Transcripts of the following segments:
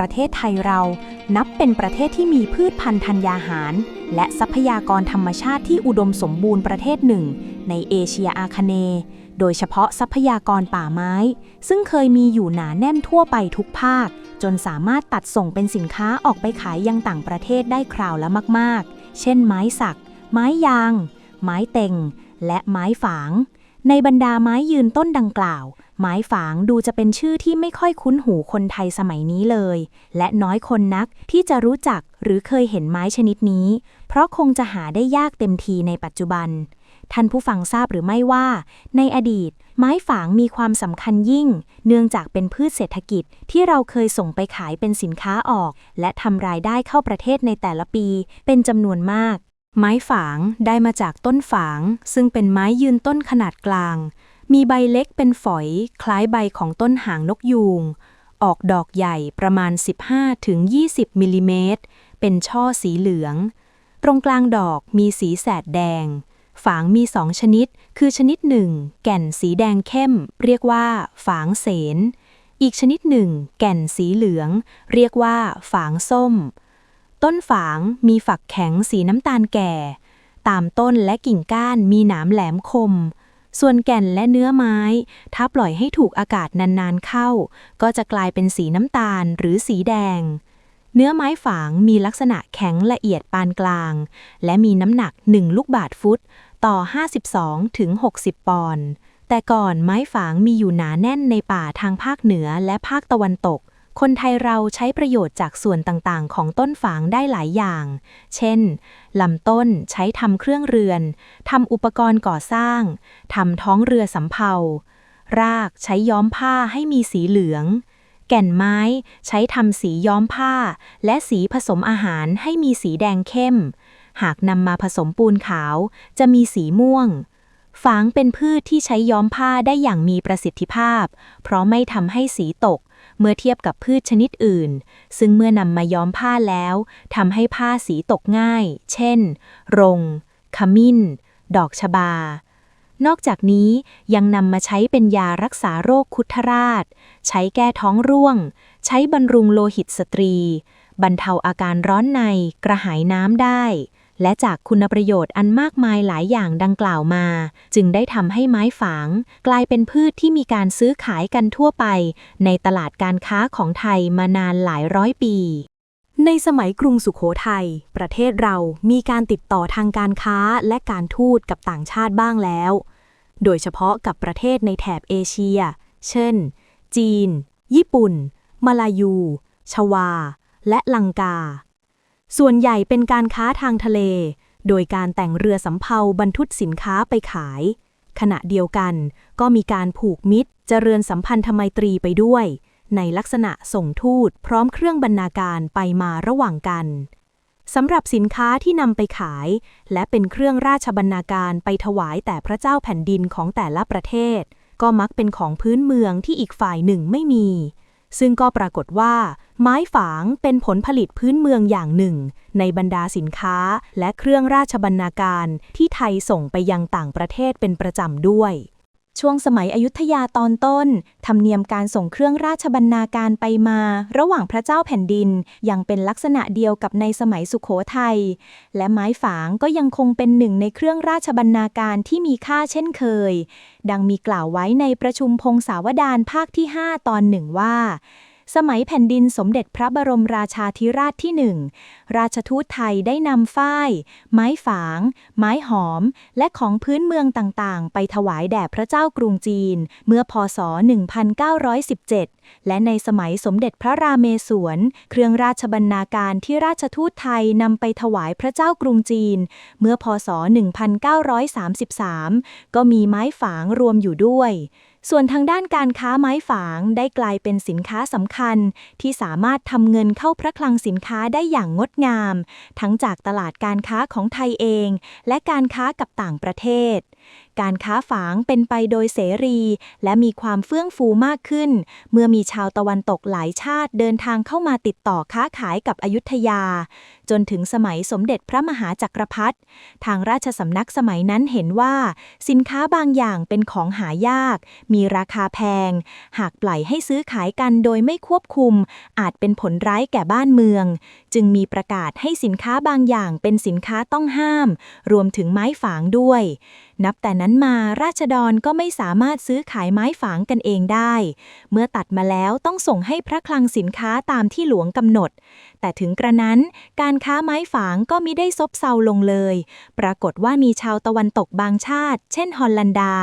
ประเทศไทยเรา นับเป็นประเทศที่มีพืชพันธุ์ธัญญาหาร และทรัพยากรธรรมชาติที่อุดมสมบูรณ์ประเทศหนึ่ง ในเอเชียอาคเนย์โดยเฉพาะทรัพยากรป่าไม้ ซึ่งเคยมีอยู่หนาแน่นทั่วไปทุกภาค จนสามารถตัดส่งเป็นสินค้าออกไปขายยังต่างประเทศได้คราวละมาก ๆ เช่น ไม้สัก ไม้ยาง ไม้เต็ง และไม้ฝาง ในบรรดาไม้ยืนต้นดังกล่าว ไม้ฝางดูจะเป็นชื่อที่ไม่ค่อยคุ้นหูคนไทยสมัยนี้เลย และน้อยคนนักที่จะรู้จักหรือเคยเห็นไม้ชนิดนี้ เพราะคงจะหาได้ยากเต็มทีในปัจจุบัน ท่านผู้ฟังทราบหรือไม่ว่า ในอดีต ไม้ฝางมีความสำคัญยิ่ง เนื่องจากเป็นพืชเศรษฐกิจที่เราเคยส่งไปขายเป็นสินค้าออก และทำรายได้เข้าประเทศในแต่ละปี เป็นจำนวนมากไม้ฝางได้มาจากต้นฝาง ซึ่งเป็นไม้ยืนต้นขนาดกลาง มีใบเล็กเป็นฝอยคล้ายใบของต้นหางนกยูง ออกดอกใหญ่ประมาณ 15-20มิลลิเมตร เป็นช่อสีเหลือง ตรงกลางดอกมีสีแสดแดง ฝางมีสองชนิด คือชนิดหนึ่ง แก่นสีแดงเข้ม เรียกว่า ฝางเสน อีกชนิดหนึ่ง แก่นสีเหลือง เรียกว่า ฝางส้ม ต้นฝางมีฝักแข็งสีน้ำตาลแก่ ตามต้นและกิ่งก้านมีหนามแหลมคม ส่วนแก่นและเนื้อไม้ ถ้าปล่อยให้ถูกอากาศนานๆเข้า ก็จะกลายเป็นสีน้ำตาลหรือสีแดง เนื้อไม้ฝางมีลักษณะแข็งละเอียดปานกลาง และมีน้ำหนัก 1 ลูกบาทฟุต ต่อ 52ถึง60 ปอนด์แต่ก่อนไม้ฝางมีอยู่หนาแน่นในป่าทางภาคเหนือและภาคตะวันตก คนไทยเราใช้ประโยชน์จากส่วนต่างๆ ของต้นฝางได้หลายอย่าง เช่น ลำต้นใช้ทำเครื่องเรือน ทำอุปกรณ์ก่อสร้าง ทำท้องเรือสำเภารากใช้ย้อมผ้าให้มีสีเหลือง แก่นไม้ใช้ทำสีย้อมผ้า และสีผสมอาหารให้มีสีแดงเข้ม หากนำมาผสมปูนขาวจะมีสีม่วง ฝางเป็นพืชที่ใช้ย้อมผ้าได้อย่างมีประสิทธิภาพ เพราะไม่ทำให้สีตก เมื่อเทียบกับพืชชนิดอื่น ซึ่งเมื่อนำมาย้อมผ้าแล้วทำให้ผ้าสีตกง่าย เช่น รงขมิ้น ดอกชบา นอกจากนี้ยังนำมาใช้เป็นยารักษาโรคคุถราช ใช้แก้ท้องร่วง ใช้บำรุงโลหิตสตรี บรรเทาอาการร้อนในกระหายน้ำได้ และจากคุณประโยชน์อันมากมายหลายอย่างดังกล่าวมา จึงได้ทำให้ไม้ฝาง กลายเป็นพืชที่มีการซื้อขายกันทั่วไป ในตลาดการค้าของไทยมานานหลายร้อยปี ในสมัยกรุงสุขโขทัย ประเทศเรามีการติดต่อทางการค้าและการทูตกับต่างชาติบ้างแล้ว โดยเฉพาะกับประเทศในแถบเอเชีย เช่น จีน ญี่ปุ่น มาลายู ชวา และลังกา ส่วนใหญ่เป็นการค้าทางทะเล โดยการแต่งเรือสำเภาบรรทุกสินค้าไปขาย ขณะเดียวกันก็มีการผูกมิตร เจริญสัมพันธไมตรีไปด้วย ในลักษณะส่งทูตพร้อมเครื่องบรรณาการไปมาระหว่างกันสำหรับสินค้าที่นำไปขาย และเป็นเครื่องราชบรรณาการไปถวายแต่พระเจ้าแผ่นดินของแต่ละประเทศ ก็มักเป็นของพื้นเมืองที่อีกฝ่ายหนึ่งไม่มี ซึ่งก็ปรากฏว่า ไม้ฝางเป็นผลผลิตพื้นเมืองอย่างหนึ่ง ในบรรดาสินค้าและเครื่องราชบรรณาการที่ไทยส่งไปยังต่างประเทศเป็นประจำด้วย ช่วงสมัยอยุธยาตอนต้น ธรรมเนียมการส่งเครื่องราชบรรณาการไปมา ระหว่างพระเจ้าแผ่นดิน ยังเป็นลักษณะเดียวกับในสมัยสุขโขทัย และไม้ฝางก็ยังคงเป็นหนึ่งในเครื่องราชบรรณาการที่มีค่าเช่นเคย ดังมีกล่าวไว้ในประชุมพงศาวดารภาคที่ 5 ตอนหนึ่งว่า สมัยแผ่นดินสมเด็จพระบรมราชาธิราชที่หนึ่งราชทูตไทยได้นำฝ้าย ไม้ฝาง ไม้หอม และของพื้นเมืองต่างๆ ไปถวายแด่พระเจ้ากรุงจีน เมื่อพศ 1917 และในสมัยสมเด็จพระราเมศวร เครื่องราชบรรณาการที่ราชทูตไทยนำไปถวายพระเจ้ากรุงจีน เมื่อพศ 1933 ก็มีไม้ฝางรวมอยู่ด้วย ส่วนทางด้านการค้าไม้ฝางได้กลายเป็นสินค้าสำคัญ ที่สามารถทำเงินเข้าพระคลังสินค้าได้อย่างงดงาม ทั้งจากตลาดการค้าของไทยเอง และการค้ากับต่างประเทศ การค้าฝางเป็นไปโดยเสรี และมีความเฟื่องฟูมากขึ้น เมื่อมีชาวตะวันตกหลายชาติเดินทางเข้ามาติดต่อค้าขายกับอยุธยา จนถึงสมัยสมเด็จพระมหาจักรพรรดิทางราชสำนักสมัยนั้นเห็นว่า สินค้าบางอย่างเป็นของหายาก มีราคาแพง หากปล่อยให้ซื้อขายกันโดยไม่ควบคุม อาจเป็นผลร้ายแก่บ้านเมือง จึงมีประกาศให้สินค้าบางอย่างเป็นสินค้าต้องห้าม รวมถึงไม้ฝางด้วย นับแต่นั้นมาราษฎรก็ไม่สามารถซื้อขายไม้ฝางกันเองได้ เมื่อตัดมาแล้วต้องส่งให้พระคลังสินค้าตามที่หลวงกำหนด แต่ถึงกระนั้นการค้าไม้ฝางก็มิได้ซบเซาลงเลย ปรากฏว่ามีชาวตะวันตกบางชาติ เช่นฮอลแลนดา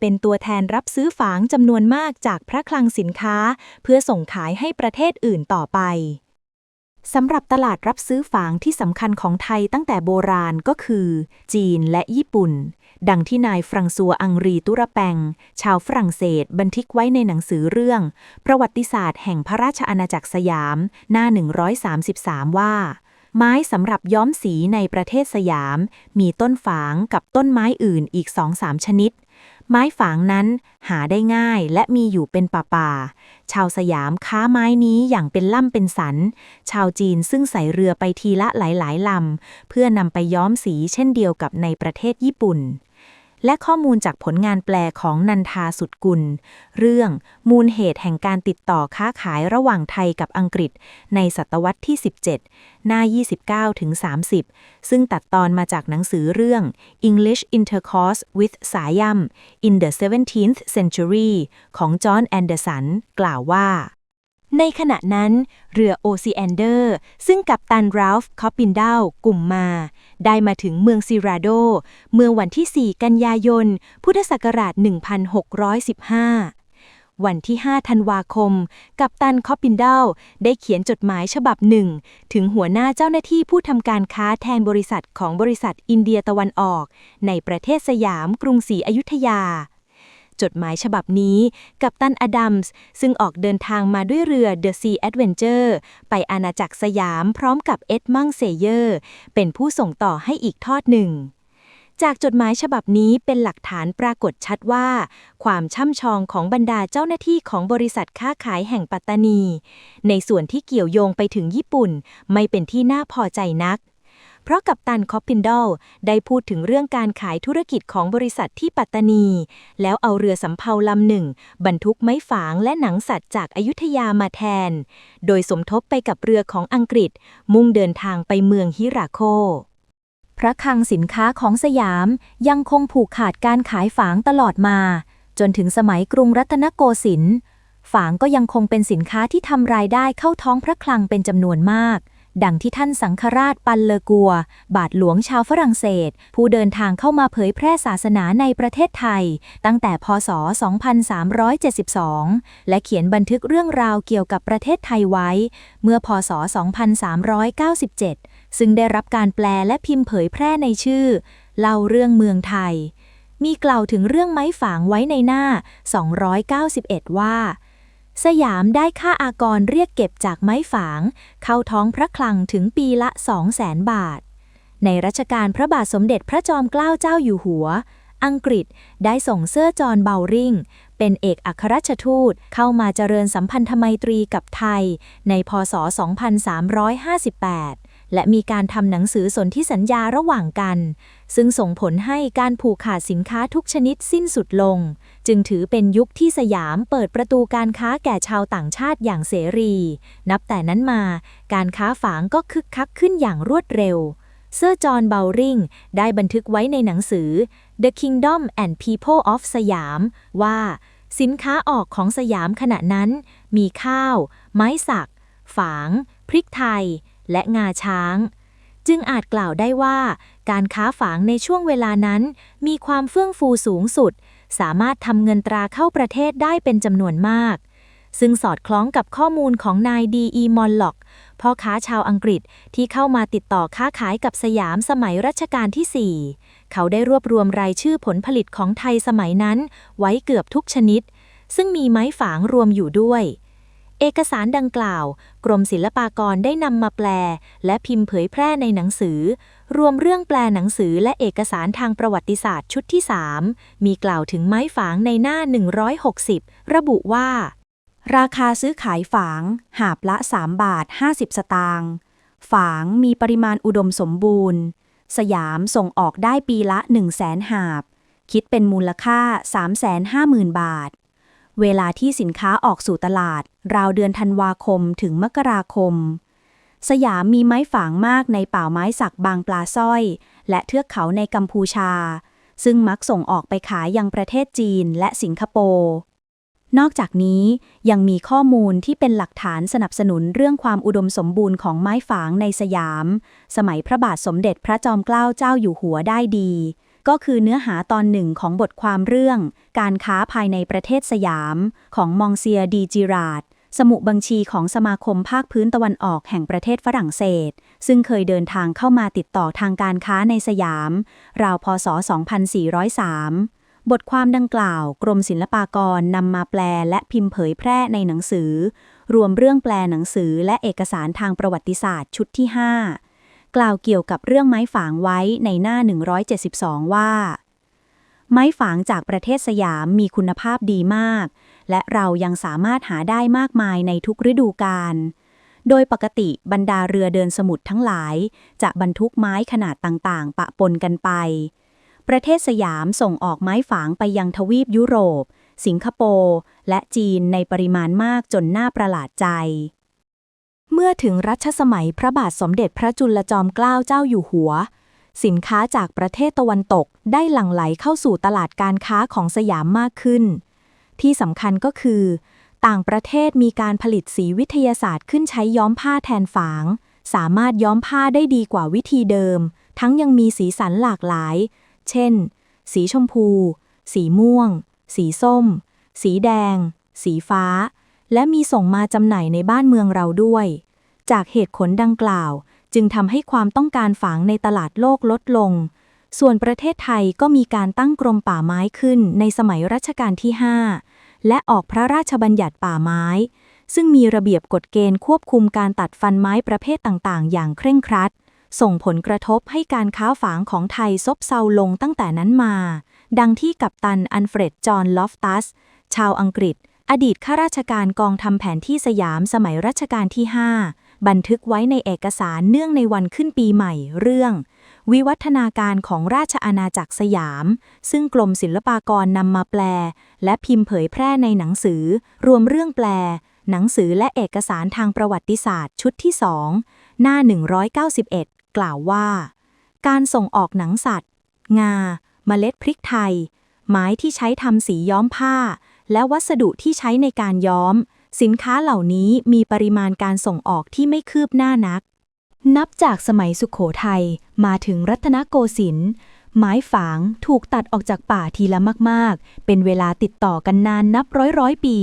เป็นตัวแทนรับซื้อฝางจำนวนมากจากพระคลังสินค้า เพื่อส่งขายให้ประเทศอื่นต่อไปสำหรับตลาดรับซื้อฝางที่สำคัญของไทยตั้งแต่โบราณก็คือ จีนและญี่ปุ่น ดังที่นายฟรังซัวอังรีตุระแปง ชาวฝรั่งเศสบันทึกไว้ในหนังสือเรื่อง ประวัติศาสตร์แห่งพระราชอาณาจักรสยาม หน้า 133 ว่า ไม้สำหรับย้อมสีในประเทศสยาม มีต้นฝางกับต้นไม้อื่นอีกสองสามชนิด ไม้ฝางนั้นหาได้ง่ายและมีอยู่เป็นป่าๆชาวสยามค้าไม้นี้อย่างเป็นล่ำเป็นสัน ชาวจีนซึ่งใส่เรือไปทีละหลายๆลำเพื่อนำไปย้อมสีเช่นเดียวกับในประเทศญี่ปุ่น และข้อมูลจากผลงานแปลของนันทาสุดกุล เรื่องมูลเหตุแห่งการติดต่อค้าขายระหว่างไทยกับอังกฤษ ในศตวรรษที่ 17 หน้า 29ถึง30 ซึ่งตัดตอนมาจากหนังสือเรื่อง English Intercourse with สายัม in the 17th Century ของจอห์นแอนเดอร์สัน กล่าวว่า ในขณะนั้น เรือโอซีแอนเดอร์ ซึ่งกัปตันราลฟ์คอปปินดาวกลุ่มมา ได้มาถึงเมืองซิราโด เมื่อวันที่ 4 กันยายน พุทธศักราช 1615วันที่ 5 ธันวาคม กัปตันคอปปินดาวได้เขียนจดหมายฉบับหนึ่ง ถึงหัวหน้าเจ้าหน้าที่ผู้ทำการค้าแทนบริษัทของบริษัทอินเดียตะวันออก ในประเทศสยามกรุงศรีอยุธยา จดหมายฉบับนี้ กัปตันอดัมส์ซึ่งออกเดินทางมาด้วยเรือ The Sea Adventure ไปอาณาจักรสยามพร้อมกับเอ็ดมังเซเยอร์ เป็นผู้ส่งต่อให้อีกทอดหนึ่งจากจดหมายฉบับนี้เป็นหลักฐานปรากฏชัดว่า ความช่ำชองของบรรดาเจ้าหน้าที่ของบริษัทค้าขายแห่งปัตตานี ในส่วนที่เกี่ยวโยงไปถึงญี่ปุ่น ไม่เป็นที่น่าพอใจนัก เพราะกัปตันคอปปินดอลได้พูดถึงเรื่องการขายธุรกิจของบริษัทที่ปัตตานี แล้วเอาเรือสำเภาลำหนึ่ง บรรทุกไม้ฝางและหนังสัตว์จากอายุทยามาแทน โดยสมทบไปกับเรือของอังกฤษ มุ่งเดินทางไปเมืองฮิราโคพระคลังสินค้าของสยามยังคงผูกขาดการขายฝางตลอดมา จนถึงสมัยกรุงรัตนโกสินทร์ฝางก็ยังคงเป็นสินค้าที่ทำรายได้เข้าท้องพระคลังเป็นจำนวนมาก ดังที่ท่านสังฆราชปันเลกัว บาทหลวงชาวฝรั่งเศส ผู้เดินทางเข้ามาเผยแพร่ศาสนาในประเทศไทย ตั้งแต่พศ 2372 และเขียนบันทึกเรื่องราวเกี่ยวกับประเทศไทยไว้ เมื่อพศ 2397 ซึ่งได้รับการแปลและพิมพ์เผยแพร่ในชื่อ เล่าเรื่องเมืองไทย มีกล่าวถึงเรื่องไม้ฝางไว้ในหน้า 291 ว่า สยามได้ค่าอากรเรียกเก็บจากไม้ฝาง เข้าท้องพระคลังถึงปีละ 200,000 บาท ในรัชกาลพระบาทสมเด็จพระจอมเกล้าเจ้าอยู่หัว อังกฤษได้ส่งเสื้อจอนเบลริงเป็นเอกอัครราชทูตเข้ามาเจริญสัมพันธไมตรีกับไทย ในพศ 2358 และมีการทำหนังสือสนธิสัญญาระหว่างกัน ซึ่งส่งผลให้การผูกขาดสินค้าทุกชนิดสิ้นสุดลง จึงถือเป็นยุคที่สยามเปิดประตูการค้าแก่ชาวต่างชาติอย่างเสรี นับแต่นั้นมา การค้าฝางก็คึกคักขึ้นอย่างรวดเร็ว เซอร์จอห์นเบลริงได้บันทึกไว้ในหนังสือ The Kingdom and People of สยาม ว่า สินค้าออกของสยามขณะนั้น มีข้าว ไม้สัก ฝาง พริกไทย และงาช้างจึงอาจกล่าวได้ว่า การค้าฝางในช่วงเวลานั้น มีความเฟื่องฟูสูงสุด สามารถทำเงินตราเข้าประเทศได้เป็นจำนวนมาก ซึ่งสอดคล้องกับข้อมูลของนายดีอีมอลล็อกพ่อค้าชาวอังกฤษที่เข้ามาติดต่อค้าขายกับสยามสมัยรัชกาลที่ 4 เขาได้รวบรวมรายชื่อผลผลิตของไทยสมัยนั้น ไว้เกือบทุกชนิด ซึ่งมีไม้ฝางรวมอยู่ด้วย เอกสารดังกล่าว กรมศิลปากรได้นำมาแปล และพิมพ์เผยแพร่ในหนังสือ รวมเรื่องแปลหนังสือและเอกสารทางประวัติศาสตร์ชุดที่ 3 มีกล่าวถึงไม้ฝางในหน้า 160 ระบุว่า ราคาซื้อขายฝาง หาบละ 3 บาท 50 สตางค์ฝางมีปริมาณอุดมสมบูรณ์ สยามส่งออกได้ปีละ 1 0 0 0 0แสนหาบ คิดเป็นมูลค่า 350,000 บาท เวลาที่สินค้าออกสู่ตลาด ราวเดือนธันวาคมถึงมกราคม สยามมีไม้ฝางมากในป่าไม้สักบางปลาสร้อย และเทือกเขาในกัมพูชา ซึ่งมักส่งออกไปขายยังประเทศจีนและสิงคโปร์นอกจากนี้ยังมีข้อมูลที่เป็นหลักฐานสนับสนุนเรื่องความอุดมสมบูรณ์ของไม้ฝางในสยาม สมัยพระบาทสมเด็จพระจอมเกล้าเจ้าอยู่หัวได้ดี ก็คือเนื้อหาตอนหนึ่งของบทความเรื่อง การค้าภายในประเทศสยามของมองเซียดีจิราด สมุบัญชีของสมาคมภาคพื้นตะวันออกแห่งประเทศฝรั่งเศส ซึ่งเคยเดินทางเข้ามาติดต่อทางการค้าในสยาม ราวพศ 2403 บทความดังกล่าว กรมศิลปากรนำมาแปลและพิมพ์เผยแพร่ในหนังสือ รวมเรื่องแปลหนังสือและเอกสารทางประวัติศาสตร์ชุดที่ 5 กล่าวเกี่ยวกับเรื่องไม้ฝางไว้ในหน้า 172 ว่า ไม้ฝางจากประเทศสยามมีคุณภาพดีมาก และเรายังสามารถหาได้มากมายในทุกฤดูกาล โดยปกติบรรดาเรือเดินสมุทรทั้งหลาย จะบรรทุกไม้ขนาดต่างๆ ปะปนกันไป ประเทศสยามส่งออกไม้ฝางไปยังทวีปยุโรป สิงคโปร์ และจีนในปริมาณมากจนน่าประหลาดใจเมื่อถึงรัชสมัยพระบาทสมเด็จพระจุลจอมเกล้าเจ้าอยู่หัว สินค้าจากประเทศตะวันตกได้หลั่งไหลเข้าสู่ตลาดการค้าของสยามมากขึ้น ที่สำคัญก็คือ ต่างประเทศมีการผลิตสีวิทยาศาสตร์ขึ้นใช้ย้อมผ้าแทนฝาง สามารถย้อมผ้าได้ดีกว่าวิธีเดิม ทั้งยังมีสีสันหลากหลาย เช่น สีชมพู สีม่วง สีส้ม สีแดง สีฟ้า และมีส่งมาจำหน่ายในบ้านเมืองเราด้วย จากเหตุผลดังกล่าว จึงทำให้ความต้องการฝางในตลาดโลกลดลง ส่วนประเทศไทยก็มีการตั้งกรมป่าไม้ขึ้นในสมัยรัชกาลที่ 5 และออกพระราชบัญญัติป่าไม้ ซึ่งมีระเบียบกฎเกณฑ์ควบคุมการตัดฟันไม้ประเภทต่างๆ อย่างเคร่งครัด ส่งผลกระทบให้การค้าฝางของไทยซบเซาลงตั้งแต่นั้นมา ดังที่กัปตันอันเฟรด จอห์น ลอฟตัส ชาวอังกฤษ อดีตข้าราชการกองทำแผนที่สยามสมัยรัชกาลที่ 5 บันทึกไว้ในเอกสารเนื่องในวันขึ้นปีใหม่เรื่อง วิวัฒนาการของราชอาณาจักรสยาม ซึ่งกรมศิลปากรนำมาแปล และพิมพ์เผยแพร่ในหนังสือ รวมเรื่องแปล หนังสือและเอกสารทางประวัติศาสตร์ชุดที่2หน้า 191 กล่าวว่า การส่งออกหนังสัตว์ งา เมล็ดพริกไทย ไม้ที่ใช้ทำสีย้อมผ้า และวัสดุที่ใช้ในการย้อม สินค้าเหล่านี้มีปริมาณการส่งออกที่ไม่คืบหน้านักนับจากสมัยสุขโขทัย มาถึงรัตนโกสินทร์ไม้ฝางถูกตัดออกจากป่าทีละมากๆ เป็นเวลาติดต่อกันนานนับร้อยร้อยปี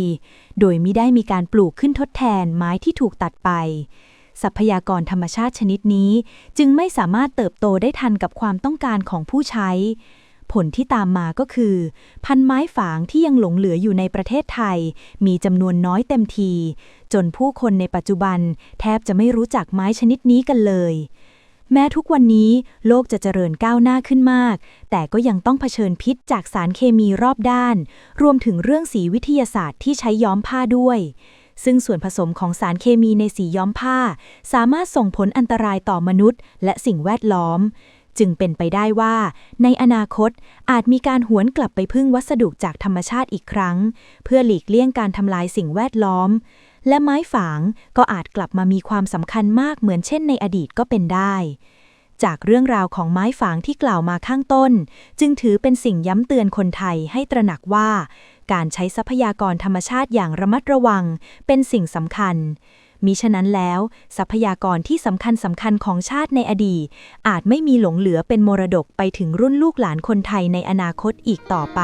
โดยไม่ได้มีการปลูกขึ้นทดแทนไม้ที่ถูกตัดไป ทรัพยากรธรรมชาติชนิดนี้จึงไม่สามารถเติบโตได้ทันกับความต้องการของผู้ใช้ ผลที่ตามมาก็คือ พันไม้ฝางที่ยังหลงเหลืออยู่ในประเทศไทย มีจำนวนน้อยเต็มที จนผู้คนในปัจจุบัน แทบจะไม่รู้จักไม้ชนิดนี้กันเลย แม้ทุกวันนี้โลกจะเจริญก้าวหน้าขึ้นมาก แต่ก็ยังต้องเผชิญพิษจากสารเคมีรอบด้าน รวมถึงเรื่องสีวิทยาศาสตร์ที่ใช้ย้อมผ้าด้วย ซึ่งส่วนผสมของสารเคมีในสีย้อมผ้า สามารถส่งผลอันตรายต่อมนุษย์ และสิ่งแวดล้อม จึงเป็นไปได้ว่า ในอนาคตอาจมีการหวนกลับไปพึ่งวัสดุจากธรรมชาติอีกครั้ง เพื่อหลีกเลี่ยงการทำลายสิ่งแวดล้อม และไม้ฝางก็อาจกลับมามีความสำคัญมากเหมือนเช่นในอดีตก็เป็นได้ จากเรื่องราวของไม้ฝางที่กล่าวมาข้างต้น จึงถือเป็นสิ่งย้ำเตือนคนไทยให้ตระหนักว่า การใช้ทรัพยากรธรรมชาติอย่างระมัดระวัง เป็นสิ่งสำคัญมิฉะนั้นแล้ว ทรัพยากรที่สำคัญสำคัญของชาติในอดีต อาจไม่มีหลงเหลือเป็นมรดกไปถึงรุ่นลูกหลานคนไทยในอนาคตอีกต่อไป